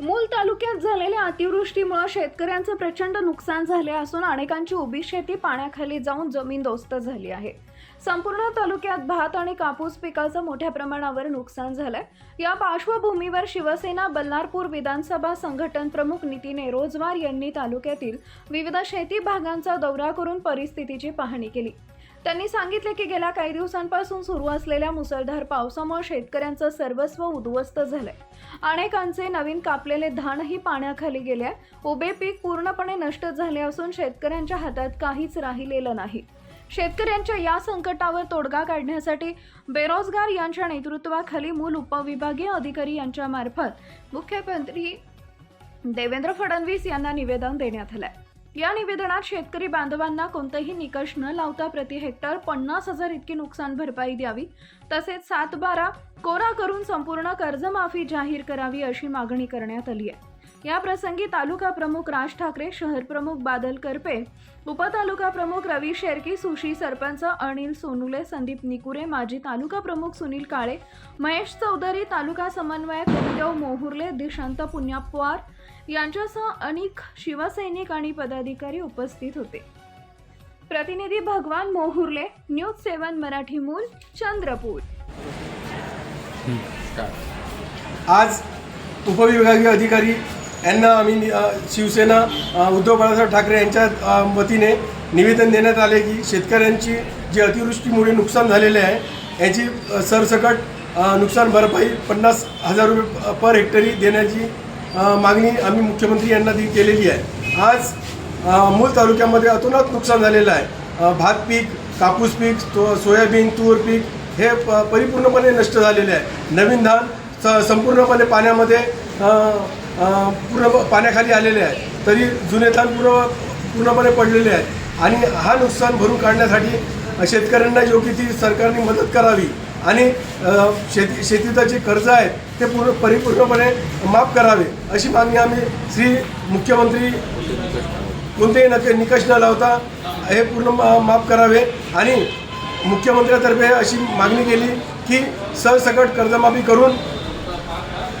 मूल तालुक्यात झालेल्या अतिवृष्टीमुळे शेतकऱ्यांचे प्रचंड नुकसान झाले असून अनेकांची उभी शेती पाण्याखाली जाऊन जमीनदोस्त झाली आहे. संपूर्ण तालुक्यात भात आणि कापूस पिकाचं मोठ्या प्रमाणावर नुकसान झालंय. या पार्श्वभूमीवर शिवसेना बल्लारपूर विधानसभा संघटन प्रमुख नितीन एरोजवार यांनी तालुक्यातील विविध शेती भागांचा दौरा करून परिस्थितीची पाहणी केली. त्यांनी सांगितले की गेल्या काही दिवसांपासून सुरू असलेल्या मुसळधार पावसामुळे शेतकऱ्यांचं सर्वस्व उद्ध्वस्त झालंय. अनेकांचे नवीन कापलेले धानही पाण्याखाली गेले. आहे. उभे पीक पूर्णपणे नष्ट झाले असून शेतकऱ्यांच्या हातात काहीच राहिलेलं नाही. शेतकऱ्यांच्या या संकटावर तोडगा काढण्यासाठी बेरोजगार यांच्या नेतृत्वाखाली मूल उपविभागीय अधिकारी यांच्या मार्फत मुख्यमंत्री देवेंद्र फडणवीस यांना निवेदन देण्यात आलंय. या निवेदनात शेतकरी बांधवांना कोणतेही निकष न लावता प्रति हेक्टर पन्नास हजार इतकी नुकसान भरपाई द्यावी. तसेच सात बारा कोरा करून संपूर्ण कर्जमाफी जाहीर करावी अशी मागणी करण्यात आली आहे. या प्रसंगी तालुका प्रमुख राज ठाकरे शहर प्रमुख बादल करपे उपतालुका प्रमुख रवी शेरकी सुशी सरपंच अनिल सोनुले संदीप निकुरे माजी तालुका प्रमुख सुनील काळे महेश चौधरी तालुका समन्वयक उद्धव मोहुर्ले दिशांत पुण्यापवार यांच्यासह अनेक शिवसैनिक आणि पदाधिकारी उपस्थित होते. प्रतिनिधी भगवान मोहुर्ले न्यूज सेवन मराठी मूल चंद्रपूर. आज उपविभागीय अधिकारी यांना आम्ही शिवसेना उद्धव बाळासाहेब ठाकरे यांच्या वतीने निवेदन देण्यात आले की शेतकऱ्यांची जी अतिवृष्टीमुळे नुकसान झालेले आहे याची सरसकट नुकसान भरपाई पन्नास हजार रुपये पर हेक्टरी देण्याची मागणी आम्ही मुख्यमंत्री यांना ती केलेली आहे. आज मूल तालुक्यामध्ये अतोनात नुकसान झालेलं आहे. भात पीक कापूस पीक तो सोयाबीन तूर पीक हे प परिपूर्णपणे नष्ट झालेले आहे. नवीन धान स संपूर्णपणे पाण्यामध्ये पूर्ण पाण्याखाली आलेले आहे तरी जुने ताण पूर्ण पूर्णपणे पडलेले आहेत. आणि हा नुकसान भरून काढण्यासाठी शेतकऱ्यांना योग्य ती सरकारने मदत करावी. आणि शेती शेतीचं जे कर्ज आहे ते पूर्ण परिपूर्णपणे माफ करावे. अशी मागणी आम्ही श्री मुख्यमंत्री कोणतेही नक निकष न लावता हे पूर्ण मा- माफ करावे. आणि मुख्यमंत्र्यातर्फे अशी मागणी केली की सरसकट कर्जमाफी करून